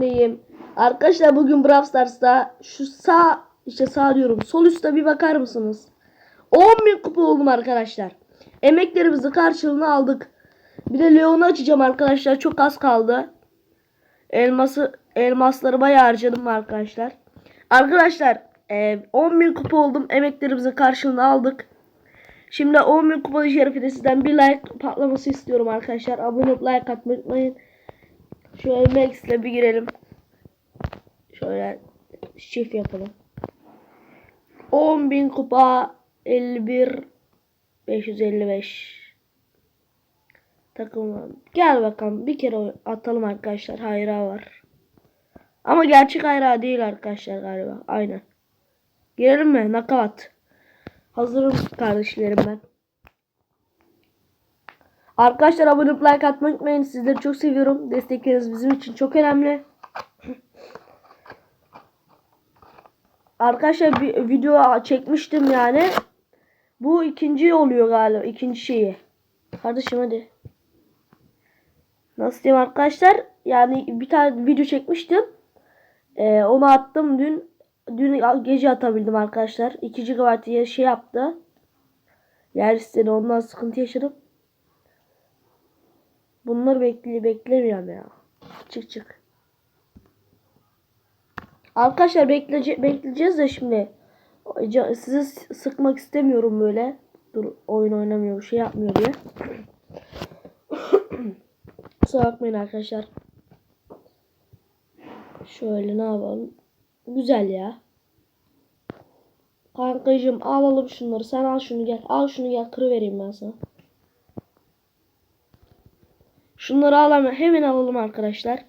Neyim? Arkadaşlar bugün Brawl Stars'ta şu sağ işte sağ diyorum sol üstte bir bakar mısınız? 10.000 kupa oldum arkadaşlar. Emeklerimizi karşılığını aldık. Bir de Leon'u açacağım arkadaşlar. Çok az kaldı. Elması elmasları bayağı harcadım arkadaşlar. Arkadaşlar e, 10.000 kupa oldum. Emeklerimizi karşılığını aldık. Şimdi 10.000 kupa şerefine sizden bir like patlaması istiyorum arkadaşlar. Abone olup like atmayı unutmayın. Şöyle Max ile bir girelim. Şöyle çift yapalım. 10.000 kupa 51 555 takım gel bakalım. Bir kere atalım arkadaşlar. Hayra var. Ama gerçek hayra değil arkadaşlar galiba. Aynen. Girelim mi? Nakavat hazırım kardeşlerim ben arkadaşlar abone olup like atmayı unutmayın sizleri çok seviyorum destekleriniz bizim için çok önemli Arkadaşlar bir video çekmiştim yani. Bu ikinci oluyor galiba. ikinci şeyi. Kardeşim hadi. Nasıl diyeyim arkadaşlar? Yani bir tane video çekmiştim. Ee, onu attım dün. Dün gece atabildim arkadaşlar. 2 GB diye şey yaptı. Yer istedi ondan sıkıntı yaşadım. Bunları bekle beklemiyorum ya. Çık çık. Arkadaşlar bekleyece bekleyeceğiz de şimdi. Sizi sıkmak istemiyorum böyle. Dur oyun oynamıyor şey yapmıyor diye. Kusura bakmayın arkadaşlar. Şöyle ne yapalım. Güzel ya. Kankacığım alalım şunları. Sen al şunu gel. Al şunu gel. Kırıvereyim ben sana. Şunları alalım. Hemen alalım arkadaşlar.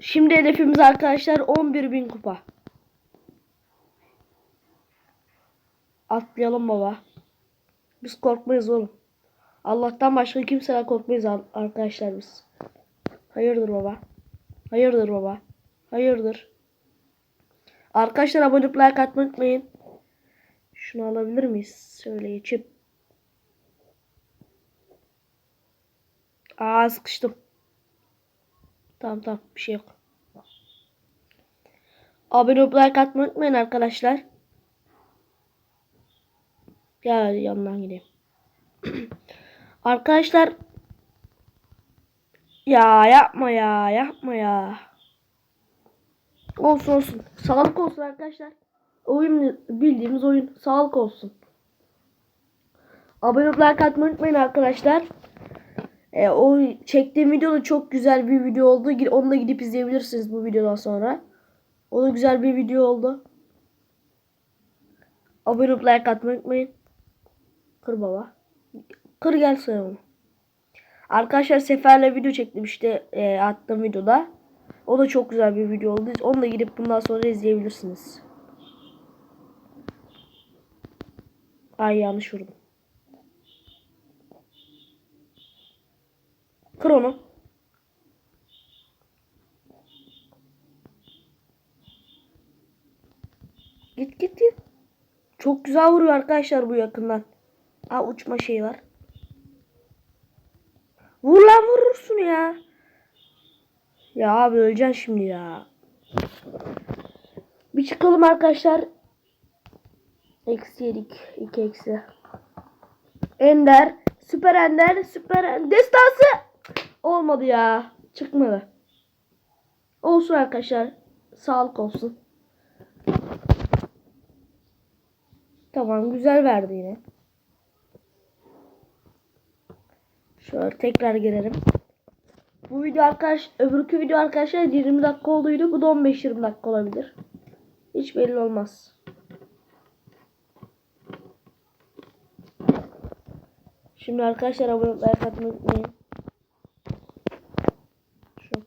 Şimdi hedefimiz arkadaşlar 11.000 kupa. Atlayalım baba. Biz korkmayız oğlum. Allah'tan başka kimseden korkmayız ar- arkadaşlar biz. Hayırdır baba? Hayırdır baba? Hayırdır? Arkadaşlar abone olup like atmayı unutmayın. Şunu alabilir miyiz? Şöyle geçip. Aa sıkıştım. Tamam tamam bir şey yok. Abone olup like atmayı unutmayın arkadaşlar. Gel yanından gideyim. arkadaşlar ya yapma ya yapma ya. Olsun olsun. Sağlık olsun arkadaşlar. Oyun bildiğimiz oyun. Sağlık olsun. Abone olup like atmayı unutmayın arkadaşlar. E, o çektiğim video da çok güzel bir video oldu. Onu da gidip izleyebilirsiniz bu videodan sonra. O da güzel bir video oldu. Abone olup like atmayı unutmayın. Kır baba. Kır gel onu. Arkadaşlar Sefer'le video çektim işte e, attığım videoda. O da çok güzel bir video oldu. Onu da gidip bundan sonra izleyebilirsiniz. Ay yanlış vurdum. Kır onu. Git git git. Çok güzel vuruyor arkadaşlar bu yakından. Aa uçma şeyi var. Vur lan vurursun ya. Ya abi öleceksin şimdi ya. Bir çıkalım arkadaşlar. Eksi yedik. iki eksi. Ender. Süper Ender. Süper Ender. Destansı. Olmadı ya. Çıkmadı. Olsun arkadaşlar. Sağlık olsun. Tamam güzel verdi yine. Şöyle tekrar gelelim. Bu video arkadaş öbürkü video arkadaşlar 20 dakika olduydu. Bu da 15-20 dakika olabilir. Hiç belli olmaz. Şimdi arkadaşlar abone olmayı unutmayın.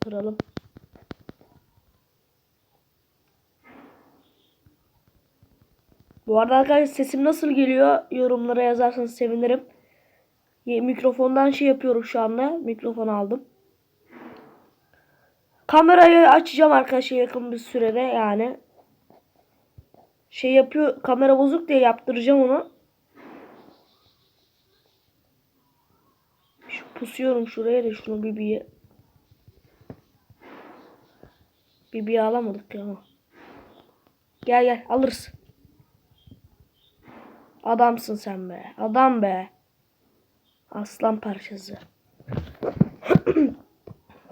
Kıralım. Bu arada arkadaşlar sesim nasıl geliyor yorumlara yazarsanız sevinirim. Mikrofondan şey yapıyorum şu anda. Mikrofon aldım. Kamerayı açacağım arkadaşlar yakın bir sürede yani. Şey yapıyor kamera bozuk diye yaptıracağım onu. Şu pusuyorum şuraya da şunu bir bir Bir bir alamadık ya. Gel gel alırız. Adamsın sen be. Adam be. Aslan parçası.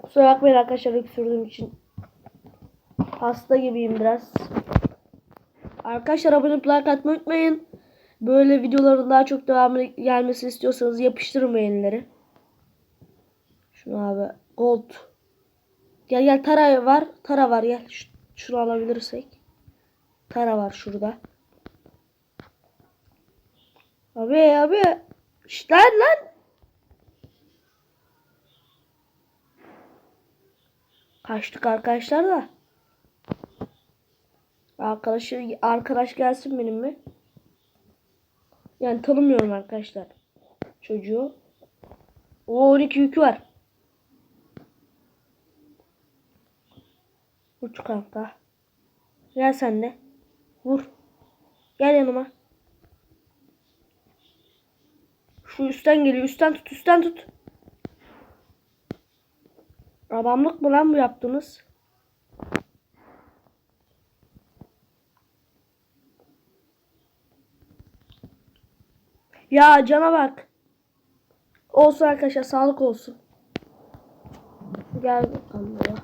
Kusura bakmayın arkadaşlar öksürdüğüm için. Hasta gibiyim biraz. Arkadaşlar abone olup like atmayı unutmayın. Böyle videoların daha çok devamlı gelmesini istiyorsanız yapıştırın beğenileri. Şunu abi. Gold. Gel gel Tara var. Tara var gel. Ş- şunu alabilirsek. Tara var şurada. Abi abi. Şşt lan lan. Kaçtık arkadaşlar da. Arkadaşı arkadaş gelsin benim mi? Yani tanımıyorum arkadaşlar. Çocuğu. O 12 yükü var. Uç kanka. Gel sen de. Vur. Gel yanıma. Şu üstten geliyor. Üstten tut. Üstten tut. Adamlık mı lan bu yaptınız? Ya cana bak. Olsun arkadaşlar sağlık olsun. Gel bakalım buraya.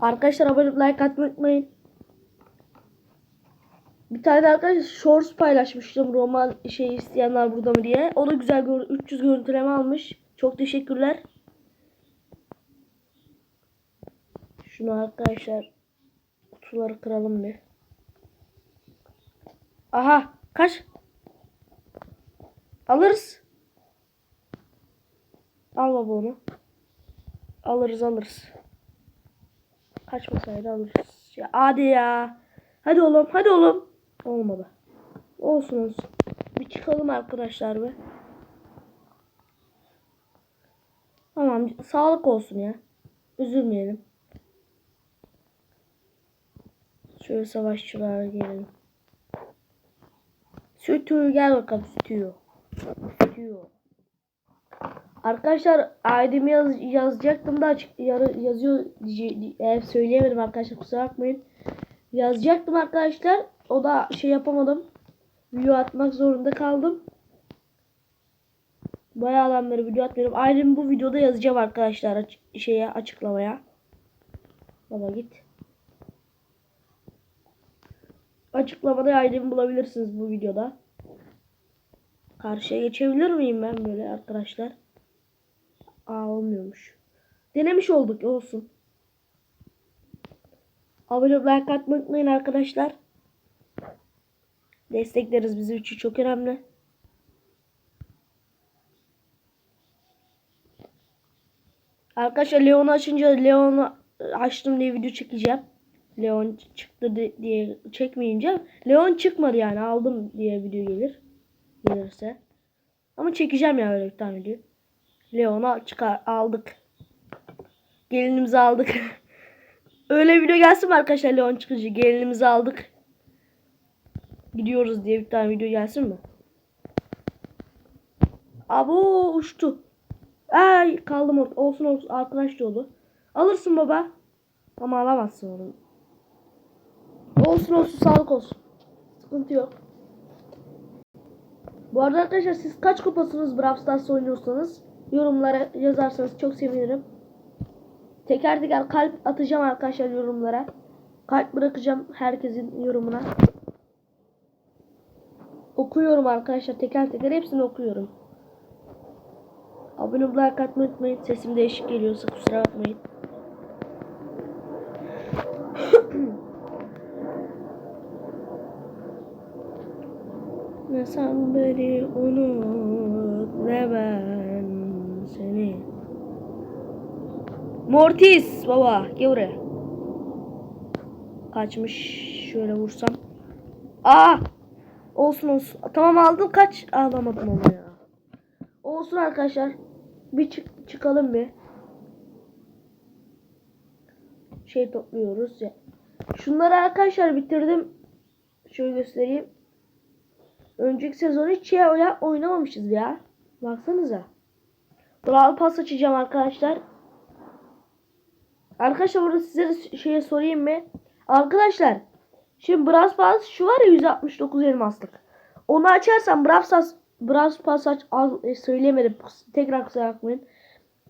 Arkadaşlar abone olup like atmayı unutmayın. Bir tane de arkadaşlar shorts paylaşmıştım roman şey isteyenler burada mı diye. O da güzel gör 300 görüntüleme almış. Çok teşekkürler. Şunu arkadaşlar kutuları kıralım bir. Aha kaç? Alırız. Al baba onu. Alırız alırız. Kaçmasaydı alırız. Ya hadi ya. Hadi oğlum hadi oğlum. Olmadı. Olsun olsun. Bir çıkalım arkadaşlar be. Tamam sağlık olsun ya. Üzülmeyelim. Şöyle savaşçılara gelelim. Sütü gel bakalım sütü. Sütü. Arkadaşlar ID'mi yaz, yazacaktım da açık, yarı, yazıyor eğer söyleyemedim arkadaşlar kusura bakmayın. Yazacaktım arkadaşlar. O da şey yapamadım. Video atmak zorunda kaldım. Bayağıdan beri video atmıyorum. Ayrım bu videoda yazacağım arkadaşlar aç şeye açıklamaya. Baba git. Açıklamada ayrımı bulabilirsiniz bu videoda. Karşıya geçebilir miyim ben böyle arkadaşlar? Aa olmuyormuş. Denemiş olduk olsun. Abone olup like atmayı unutmayın arkadaşlar. Destekleriz bizim için çok önemli. Arkadaşlar Leon'u açınca Leon'u açtım diye video çekeceğim. Leon çıktı diye çekmeyince Leon çıkmadı yani aldım diye video gelir. Gelirse. Ama çekeceğim ya öyle bir tane video. Leon'u çıkar aldık. Gelinimizi aldık. öyle video gelsin mi arkadaşlar Leon çıkıcı gelinimizi aldık. Gidiyoruz diye bir tane video gelsin mi? Abo uçtu. Ay kaldım orada. Olsun olsun arkadaş yolu. Alırsın baba. Ama alamazsın onu. Olsun olsun sağlık olsun. Sıkıntı yok. Bu arada arkadaşlar siz kaç kupasınız Brawl Stars oynuyorsanız yorumlara yazarsanız çok sevinirim. Teker teker kalp atacağım arkadaşlar yorumlara. Kalp bırakacağım herkesin yorumuna. Okuyorum arkadaşlar teker teker hepsini okuyorum. Abone like atmayı unutmayın. Sesim değişik geliyorsa kusura bakmayın. ne sen beni unut ne ben seni. Mortis baba gel buraya. Kaçmış şöyle vursam. Aa! Olsun olsun. Tamam aldım kaç. Alamadım onu ya. Olsun arkadaşlar. Bir çık çıkalım bir. Şey topluyoruz ya. Şunları arkadaşlar bitirdim. Şöyle göstereyim. Önceki sezon hiç şey oynamamışız ya. Baksanıza. Brawl Pass açacağım arkadaşlar. Arkadaşlar burada size şeye sorayım mı? Arkadaşlar şimdi Brawl Pass şu var ya 169 elmaslık. Onu açarsam Brawl Pass Brawl Pass aç al, e, söyleyemedim. Tekrar kusura bakmayın.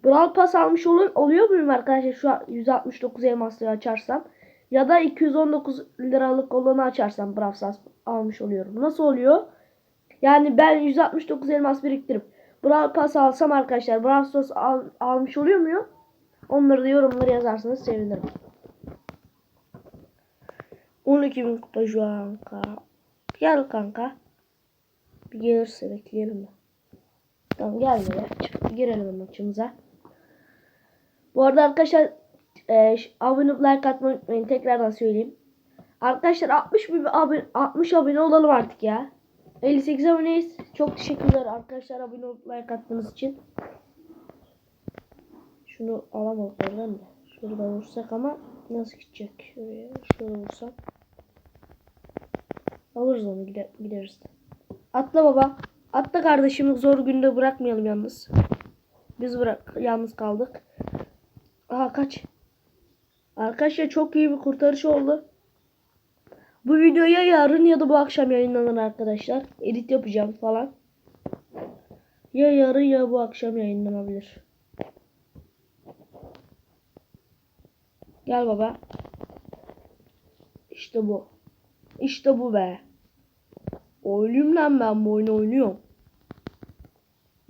Brawl Pass almış olur, oluyor muyum arkadaşlar şu an 169 elmaslığı açarsam? Ya da 219 liralık olanı açarsam Brawl Pass almış oluyorum. Nasıl oluyor? Yani ben 169 elmas biriktirip Brawl Pass alsam arkadaşlar Brawl Pass al, almış oluyor muyum? Onları da yorumlara yazarsanız sevinirim. 12 bin kupa şu an. Gel kanka. Bir gelirse bekleyelim mi? Tamam gel buraya. Çık, girelim maçımıza. Bu arada arkadaşlar e, abone like atmayı unutmayın. Tekrardan söyleyeyim. Arkadaşlar 60 bin abone, 60 abone olalım artık ya. 58 aboneyiz. Çok teşekkürler arkadaşlar abone olup like attığınız için. Şunu alamadık oradan da. Şurada vursak ama nasıl gidecek? Şuraya şöyle vursam. Alırız onu gider, gideriz. Atla baba. Atla kardeşimi zor günde bırakmayalım yalnız. Biz bırak yalnız kaldık. Aha kaç. Arkadaşlar çok iyi bir kurtarış oldu. Bu videoya yarın ya da bu akşam yayınlanır arkadaşlar. Edit yapacağım falan. Ya yarın ya bu akşam yayınlanabilir. Gel baba. İşte bu. İşte bu be. Oynuyorum lan ben bu oyunu oynuyorum.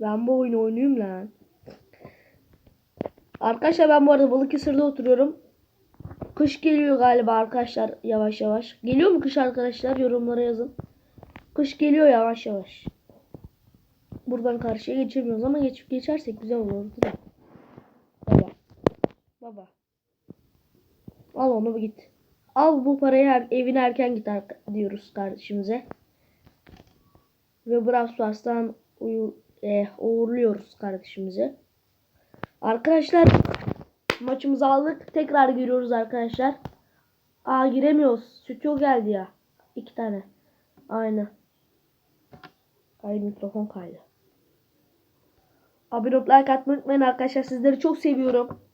Ben bu oyunu oynuyorum lan. Arkadaşlar ben bu arada Balıkesir'de oturuyorum. Kış geliyor galiba arkadaşlar yavaş yavaş. Geliyor mu kış arkadaşlar? Yorumlara yazın. Kış geliyor yavaş yavaş. Buradan karşıya geçemiyoruz ama geçip geçersek güzel olur değil mi? Baba. Baba. Al onu git. Al bu parayı er- evine erken git diyoruz kardeşimize. Ve Brawl Stars'tan eh, uğurluyoruz kardeşimizi. Arkadaşlar maçımızı aldık. Tekrar giriyoruz arkadaşlar. Aa giremiyoruz. Sütyo geldi ya. İki tane. Aynı. Ay mikrofon kaydı. Abone olup like atmayı unutmayın arkadaşlar. Sizleri çok seviyorum.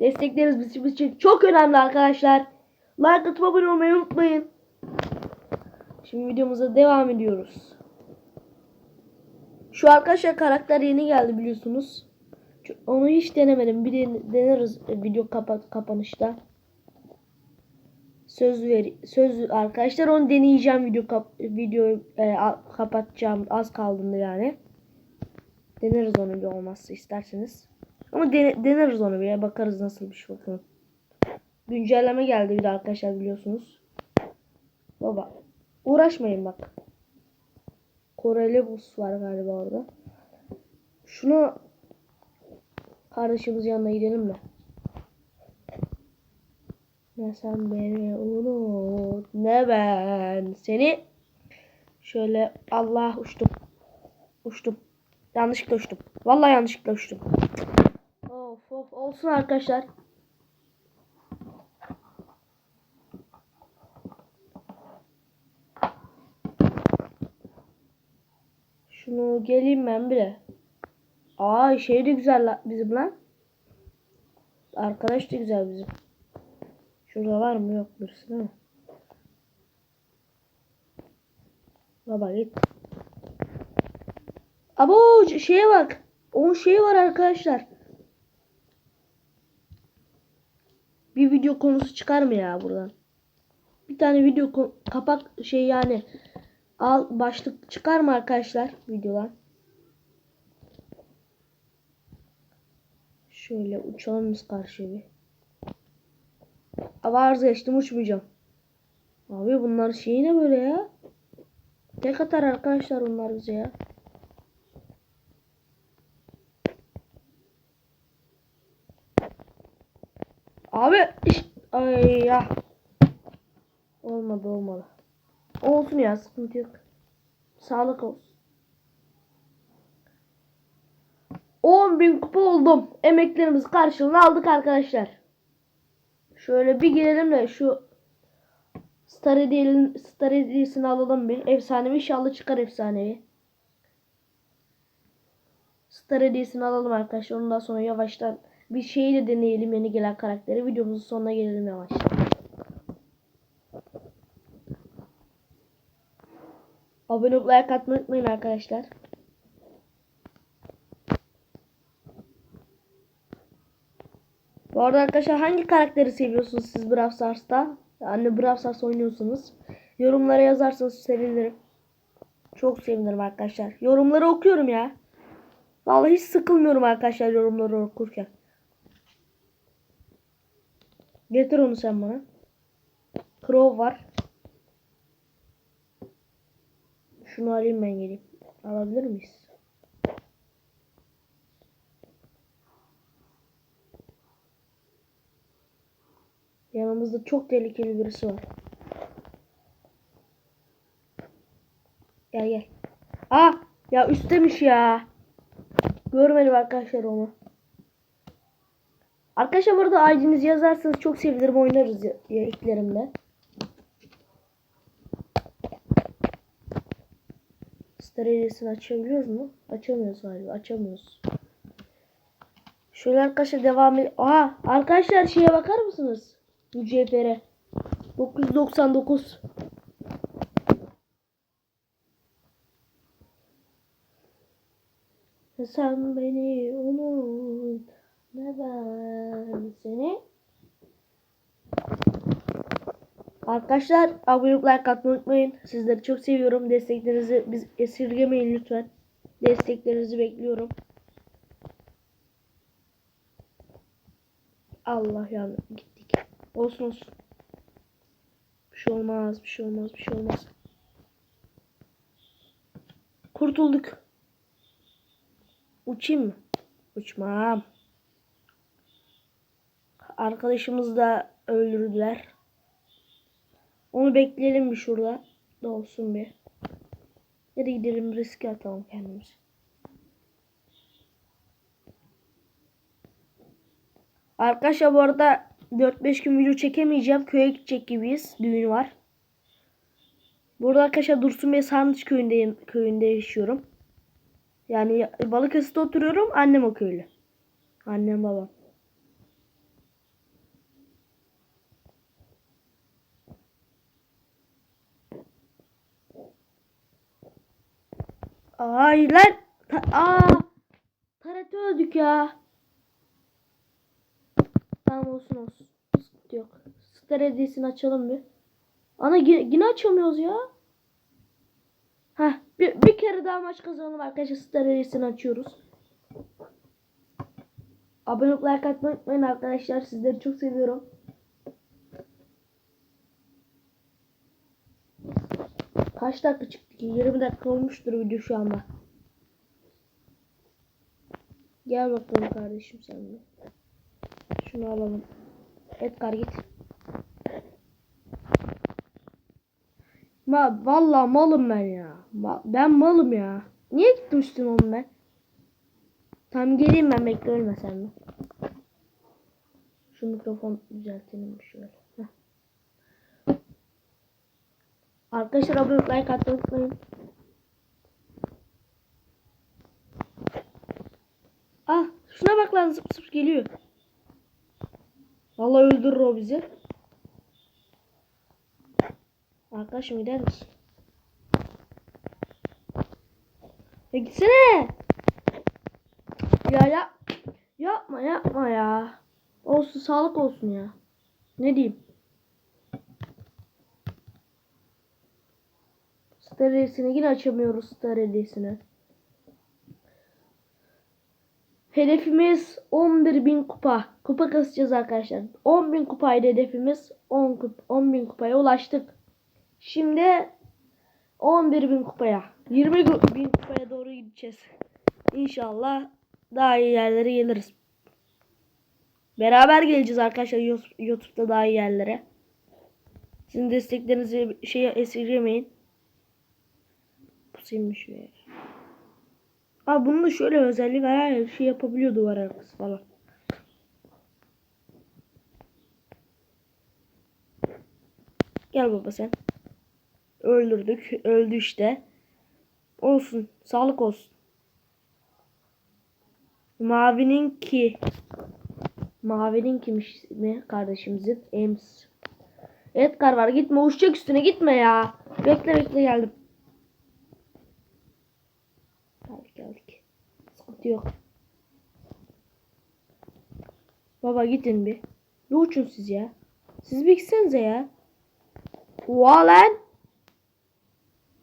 Destekleriniz bizim için çok önemli arkadaşlar. Like atıp abone olmayı unutmayın. Şimdi videomuza devam ediyoruz. Şu arkadaşlar karakter yeni geldi biliyorsunuz. Onu hiç denemedim. Bir den- deneriz e, video kapat kapanışta. Söz ver söz arkadaşlar onu deneyeceğim video kap video e, kapatacağım az kaldığında yani. Deneriz onu bir olmazsa isterseniz. Ama dene- deneriz onu bir bakarız nasıl bir şey bakalım. Güncelleme geldi bir de arkadaşlar biliyorsunuz. Baba uğraşmayın bak. Koreli bus var galiba orada. Şunu kardeşimiz yanına gidelim mi? Ne sen beni unut ne ben seni. Şöyle Allah uçtum. Uçtum. Yanlışlıkla uçtum. Vallahi yanlışlıkla uçtum. Of of olsun arkadaşlar. Şunu geleyim ben bile. Aa şey de güzel la- bizim lan. Arkadaş da güzel bizim. Şurada var mı yok birisi değil mi? Baba git. Abo şeye bak. Onun şeyi var arkadaşlar. Bir video konusu çıkar mı ya buradan? Bir tane video kapak şey yani al başlık çıkar mı arkadaşlar videolar? Şöyle uçalım biz karşıya bir. Ama geçtim uçmayacağım. Abi bunlar şey ne böyle ya? Tek atar arkadaşlar bunlar bize ya. Abi iş ay ya. Olmadı olmadı. Olsun ya sıkıntı yok. Sağlık olsun. 10 bin kupa oldum. Emeklerimiz karşılığını aldık arkadaşlar. Şöyle bir girelim de şu Star Hediyel'in Star Hediyesini alalım bir. Efsanevi inşallah çıkar efsanevi. Star hediyesini alalım arkadaşlar. Ondan sonra yavaştan bir şeyi de deneyelim yeni gelen karakteri. Videomuzun sonuna gelelim yavaştan. Abone olup like atmayı unutmayın arkadaşlar. Bu arada arkadaşlar hangi karakteri seviyorsunuz siz Brawl Stars'ta? Yani Brawl Stars oynuyorsunuz. Yorumlara yazarsanız sevinirim. Çok sevinirim arkadaşlar. Yorumları okuyorum ya. Vallahi hiç sıkılmıyorum arkadaşlar yorumları okurken. Getir onu sen bana. Crow var. Şunu alayım ben geleyim. Alabilir miyiz? Yanımızda çok tehlikeli birisi var. Gel gel. Aa ya üsttemiş ya. Görmedim arkadaşlar onu. Arkadaşlar burada ID'nizi yazarsanız çok sevinirim oynarız ya. Star Ailes'ini açabiliyoruz mu? Açamıyoruz galiba. Açamıyoruz. Şöyle arkadaşlar devam edelim. Aa arkadaşlar şeye bakar mısınız? UCFR'e. 999. Sen beni unut. Ben seni. Arkadaşlar abone olup like atmayı unutmayın. Sizleri çok seviyorum. Desteklerinizi biz esirgemeyin lütfen. Desteklerinizi bekliyorum. Allah ya gittik. Olsun olsun. Bir şey olmaz, bir şey olmaz, bir şey olmaz. Kurtulduk. Uçayım mı? Uçmam. Arkadaşımızı da öldürdüler. Onu bekleyelim bir şurada. Da olsun bir. Ya da gidelim riske atalım kendimizi. Arkadaşlar bu arada 4-5 gün video çekemeyeceğim. Köye gidecek gibiyiz. Düğün var. Burada arkadaşlar Dursun Bey Sarnıç köyündeyim, köyünde yaşıyorum. Yani Balıkesir'de oturuyorum. Annem o köylü. Annem babam. Ay lan. Aa. Tarete öldük ya. Tamam olsun olsun. Sıkıntı yok. Star açalım bir. Ana yine, açamıyoruz ya. Heh, bir, bir kere daha maç kazanalım arkadaşlar. Star açıyoruz. Abone olup like atmayı unutmayın arkadaşlar. Sizleri çok seviyorum. Kaç dakika çıktı ki? 20 dakika olmuştur video şu anda. Gel bakalım kardeşim sen de. Şunu alalım. Edgar git. Ma vallahi malım ben ya. Ma ben malım ya. Niye gittim üstüne oğlum ben? Tam geleyim ben bekle ölme sen de. Şu mikrofon düzeltelim şöyle. Heh. Arkadaşlar abone olup like atmayı unutmayın. Ah şuna bak lan zıp zıp geliyor. Vallahi öldürür o bizi. Arkadaşım gider misin? Ya gitsene. Ya ya yapma yapma ya. Olsun sağlık olsun ya. Ne diyeyim? Star hediyesini yine açamıyoruz star hediyesini. Hedefimiz 11.000 kupa. Kupa kasacağız arkadaşlar. 10.000 kupaydı hedefimiz. 10 kup 10.000 kupaya ulaştık. Şimdi 11.000 kupaya. 20.000 kupaya doğru gideceğiz. İnşallah daha iyi yerlere geliriz. Beraber geleceğiz arkadaşlar YouTube'da daha iyi yerlere. Sizin desteklerinizi şey esirgemeyin. Pusayım şuraya. Aa bunun da şöyle özellik var ya şey yapabiliyor duvar arkası falan. Gel baba sen. Öldürdük. Öldü işte. Olsun. Sağlık olsun. Mavinin ki. Mavinin kimmiş mi kardeşimizin? Ems. Edgar var gitme uçacak üstüne gitme ya. Bekle bekle geldim. Geldik geldik. Sıkıntı yok. Baba gidin bir. Ne uçun siz ya? Siz bir gitsenize ya. Oha lan.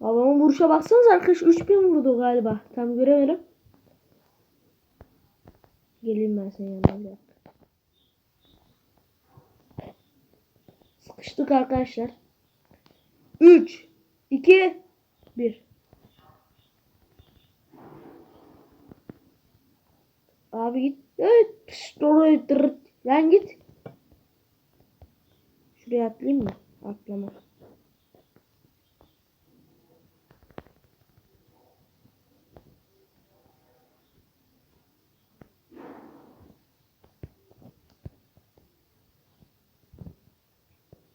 Babamın vuruşa baksanız arkadaş 3000 vurdu galiba. Tam göremedim. Geleyim ben senin yanına bir. Sıkıştık arkadaşlar. 3 2 1 Abi git. Evet. Pişt, oraya dırırt. Lan git. Şuraya atlayayım mı? Atlama.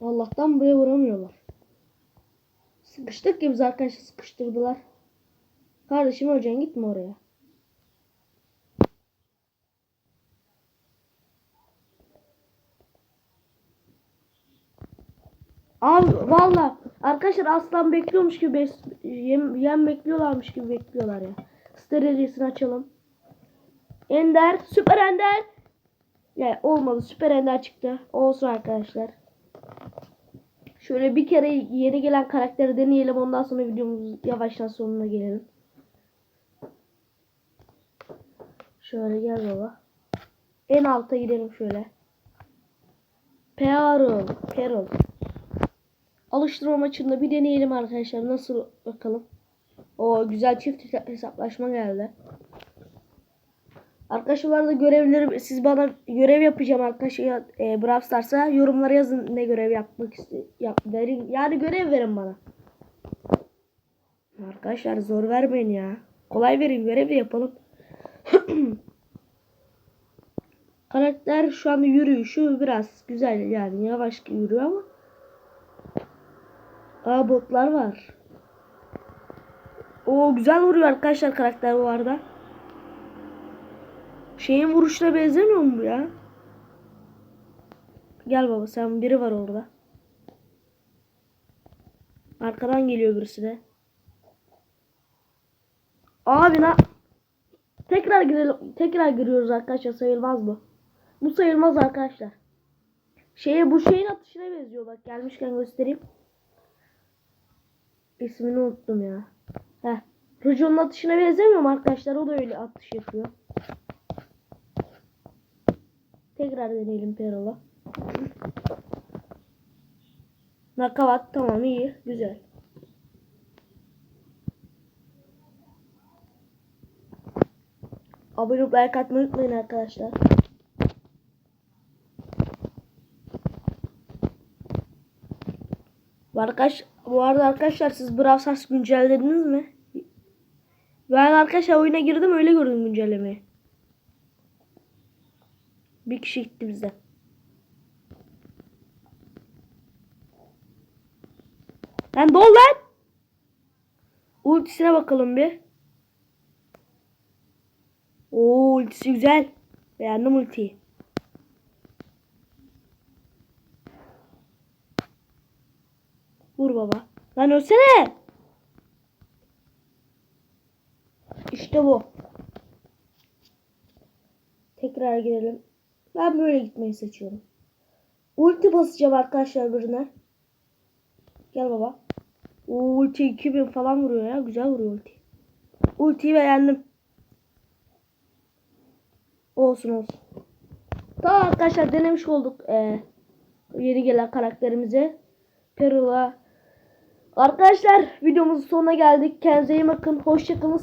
Allah'tan buraya vuramıyorlar. Sıkıştık ya biz arkadaşlar sıkıştırdılar. Kardeşim öleceksin gitme oraya. Abi valla arkadaşlar aslan bekliyormuş gibi bes- yem, yem bekliyorlarmış gibi bekliyorlar ya. Steriliyesini açalım. Ender, süper ender. Ya olmadı süper ender çıktı. Olsun arkadaşlar. Şöyle bir kere yeni gelen karakteri deneyelim. Ondan sonra videomuz yavaştan sonuna gelelim. Şöyle gel baba. En alta gidelim şöyle. Peril. Peril. Alıştırma maçında bir deneyelim arkadaşlar. Nasıl bakalım. O güzel çift hesaplaşma geldi. Arkadaşlar bu arada görevleri siz bana görev yapacağım arkadaşlar e, Brawl Stars'a yorumlara yazın ne görev yapmak yap verin yani görev verin bana. Arkadaşlar zor vermeyin ya. Kolay verin görev de yapalım. Karakter şu anda yürüyüşü biraz güzel yani yavaş yürüyor ama. Aa botlar var. O güzel vuruyor arkadaşlar karakter bu arada. Şeyin vuruşuna benzemiyor mu bu ya? Gel baba sen biri var orada. Arkadan geliyor birisi de. Abi na Tekrar girelim. Tekrar giriyoruz arkadaşlar sayılmaz bu. Bu sayılmaz arkadaşlar. Şeye bu şeyin atışına benziyor bak gelmişken göstereyim. İsmini unuttum ya. Heh. Rujon'un atışına benzemiyor mu arkadaşlar? O da öyle atış yapıyor. Tekrar deneyelim Perola. Nakavat tamam iyi. Güzel. Abone olup like unutmayın arkadaşlar. Bu, arkadaş, bu arada arkadaşlar siz Brawl Stars güncellediniz mi? Ben arkadaşlar oyuna girdim öyle gördüm güncellemeyi. Bir kişi gitti bizden. Lan dol lan. Ultisine bakalım bir. Oo ultisi güzel. Beğendim ultiyi. Vur baba. Lan ölsene. İşte bu. Tekrar girelim. Ben böyle gitmeyi seçiyorum. Ulti basacağım arkadaşlar birine. Gel baba. O ulti 2000 falan vuruyor ya. Güzel vuruyor ulti. Ultiyi beğendim. Olsun olsun. Tamam arkadaşlar denemiş olduk. Ee, yeni gelen karakterimizi. Perula. Arkadaşlar videomuzun sonuna geldik. Kendinize iyi bakın. Hoşçakalın.